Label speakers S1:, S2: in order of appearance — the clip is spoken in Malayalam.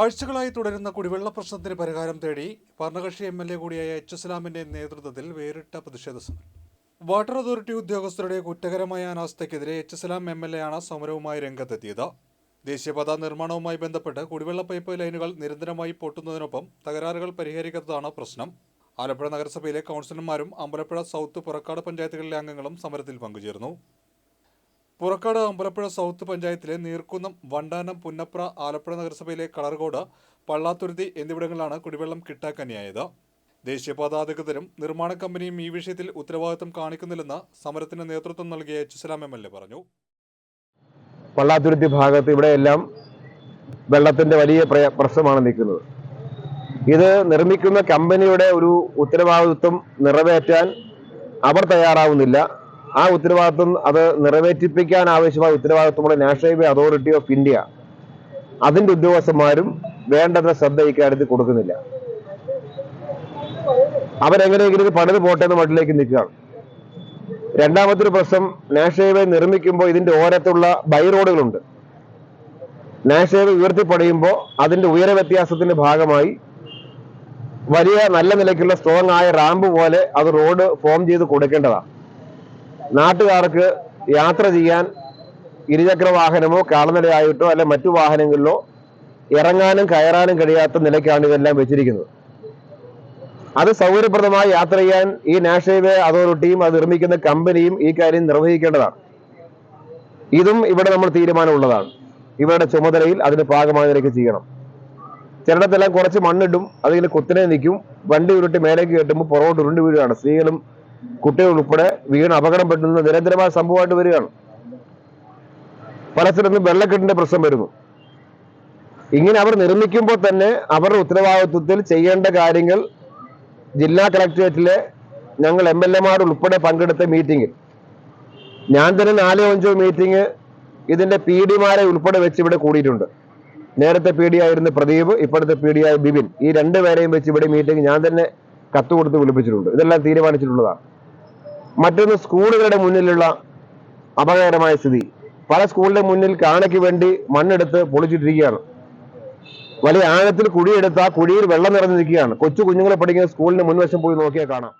S1: ആഴ്ചകളായി തുടരുന്ന കുടിവെള്ള പ്രശ്നത്തിന് പരിഹാരം തേടി ഭരണകക്ഷി എം എൽ എ കൂടിയായ എച്ച് ഇസ്ലാമിന്റെ നേതൃത്വത്തിൽ വേറിട്ട പ്രതിഷേധ സമരം. വാട്ടർ അതോറിറ്റി ഉദ്യോഗസ്ഥരുടെ കുറ്റകരമായ അനാസ്ഥയ്ക്കെതിരെ H Islam M L A ആണ് സമരവുമായി രംഗത്തെത്തിയത്. ദേശീയപാതാ നിർമ്മാണവുമായി ബന്ധപ്പെട്ട് കുടിവെള്ള പൈപ്പ് ലൈനുകൾ നിരന്തരമായി പൊട്ടുന്നതിനൊപ്പം തകരാറുകൾ പരിഹരിക്കാത്തതാണ് പ്രശ്നം. ആലപ്പുഴ നഗരസഭയിലെ കൗൺസിലർമാരും അമ്പലപ്പുഴ സൗത്ത് പുറക്കാട് പഞ്ചായത്തുകളിലെ അംഗങ്ങളും സമരത്തിൽ പങ്കുചേർന്നു. പുറക്കാട് അമ്പലപ്പുഴ സൗത്ത് പഞ്ചായത്തിലെ നീർക്കുന്നം വണ്ടാനം പുന്നപ്ര ആലപ്പുഴ നഗരസഭയിലെ കളർകോട് പള്ളാത്തുരുത്തി എന്നിവിടങ്ങളിലാണ് കുടിവെള്ളം കിട്ടാക്കനിയായത്. ദേശീയപാത അധികൃതരും നിർമ്മാണ കമ്പനിയും ഈ വിഷയത്തിൽ ഉത്തരവാദിത്തം കാണിക്കുന്നില്ലെന്ന് സമരത്തിന് നേതൃത്വം നൽകിയ H Salam M L A പറഞ്ഞു.
S2: പള്ളാത്തുരുത്തി ഭാഗത്ത് ഇവിടെയെല്ലാം വെള്ളത്തിന്റെ വലിയ പ്രശ്നമാണ് നിൽക്കുന്നത്. ഇത് നിർമ്മിക്കുന്ന കമ്പനിയുടെ ഒരു ഉത്തരവാദിത്വം നിറവേറ്റാൻ അവർ തയ്യാറാവുന്നില്ല. ആ ഉത്തരവാദിത്വം അത് നിറവേറ്റിപ്പിക്കാൻ ആവശ്യമായ ഉത്തരവാദിത്വമുള്ള national highway authority of India അതിന്റെ ഉദ്യോഗസ്ഥന്മാരും വേണ്ടത്ര ശ്രദ്ധ ഇക്കാര്യത്തിൽ കൊടുക്കുന്നില്ല. അവരെങ്ങനെയെങ്കിലും പണിത് പോട്ടെ മട്ടിലേക്ക് നിൽക്കുകയാണ്. രണ്ടാമത്തെ പ്രശ്നം നാഷണൽ ഹൈവേ നിർമ്മിക്കുമ്പോൾ ഇതിന്റെ ഓരത്തുള്ള ബൈ റോഡുകളുണ്ട്. നാഷണൽ ഹൈവേ ഉയർത്തിപ്പണിയുമ്പോൾ അതിന്റെ ഉയര വ്യത്യാസത്തിന്റെ ഭാഗമായി വലിയ നല്ല നിലയ്ക്കുള്ള സ്ട്രോങ് ആയ റാമ്പ് പോലെ അത് റോഡ് ഫോം ചെയ്ത് കൊടുക്കേണ്ടതാണ്. നാട്ടുകാർക്ക് യാത്ര ചെയ്യാൻ ഇരുചക്ര വാഹനമോ കാൽനടയായിട്ടോ അല്ലെ മറ്റു വാഹനങ്ങളിലോ ഇറങ്ങാനും കയറാനും കഴിയാത്ത നിലയ്ക്കാണ് ഇതെല്ലാം വെച്ചിരിക്കുന്നത്. അത് സൗകര്യപ്രദമായി യാത്ര ചെയ്യാൻ ഈ നാഷണൽ ഹൈവേ അതോറിറ്റിയും അത് നിർമ്മിക്കുന്ന കമ്പനിയും ഈ കാര്യം നിർവഹിക്കേണ്ടതാണ്. ഇതും ഇവിടെ നമ്മൾ തീരുമാനമുള്ളതാണ്. ഇവരുടെ ചുമതലയിൽ അതിന് ഭാഗമായി നിലയ്ക്ക് ചെയ്യണം. ചിലയിടത്തെല്ലാം കുറച്ച് മണ്ണിടും അതിങ്ങനെ കുത്തിനെ നിൽക്കും. വണ്ടി ഉരുട്ടി മേലേക്ക് കെട്ടുമ്പോൾ പുറകോട്ട് ഉരുണ്ട് വീഴുകയാണ്. സ്ത്രീകളും കുട്ടികളും ഉൾപ്പെടെ വീണ് അപകടം പറ്റുന്ന നിരന്തരമായ സംഭവമായിട്ട് വരികയാണ്. പല സ്ഥലത്തും വെള്ളക്കെട്ടിന്റെ പ്രശ്നം വരുന്നു. ഇങ്ങനെ അവർ നിർമ്മിക്കുമ്പോൾ തന്നെ അവരുടെ ഉത്തരവാദിത്വത്തിൽ ചെയ്യേണ്ട കാര്യങ്ങൾ ജില്ലാ കളക്ടറേറ്റിലെ ഞങ്ങൾ എം എൽ എമാർ ഉൾപ്പെടെ പങ്കെടുത്ത മീറ്റിംഗിൽ ഞാൻ തന്നെ നാലോ അഞ്ചോ മീറ്റിംഗ് ഇതിന്റെ പി ഡിമാരെ ഉൾപ്പെടെ വെച്ച് ഇവിടെ കൂടിയിട്ടുണ്ട്. നേരത്തെ പി ഡി ആയിരുന്ന പ്രദീപ് ഇപ്പോഴത്തെ പി ഡി ആയ ബിബിൻ ഈ രണ്ടുപേരെയും വെച്ച് ഇവിടെ മീറ്റിംഗ് ഞാൻ തന്നെ കത്ത് കൊടുത്ത് വിളിപ്പിച്ചിട്ടുണ്ട്. ഇതെല്ലാം തീരുമാനിച്ചിട്ടുള്ളതാണ്. മറ്റൊന്ന് സ്കൂളുകളുടെ മുന്നിലുള്ള അപകടകരമായ സ്ഥിതി. പല സ്കൂളിന്റെ മുന്നിൽ കാണയ്ക്ക് വേണ്ടി മണ്ണെടുത്ത് പൊളിച്ചിട്ടിരിക്കുകയാണ്. വലിയ ആഴത്തിൽ കുഴിയെടുത്ത് ആ കുഴിയിൽ വെള്ളം നിറഞ്ഞിരിക്കുകയാണ്. കൊച്ചു കുഞ്ഞുങ്ങളെ പഠിക്കുന്ന സ്കൂളിന്റെ മുൻവശം പോയി നോക്കിയാൽ കാണാം.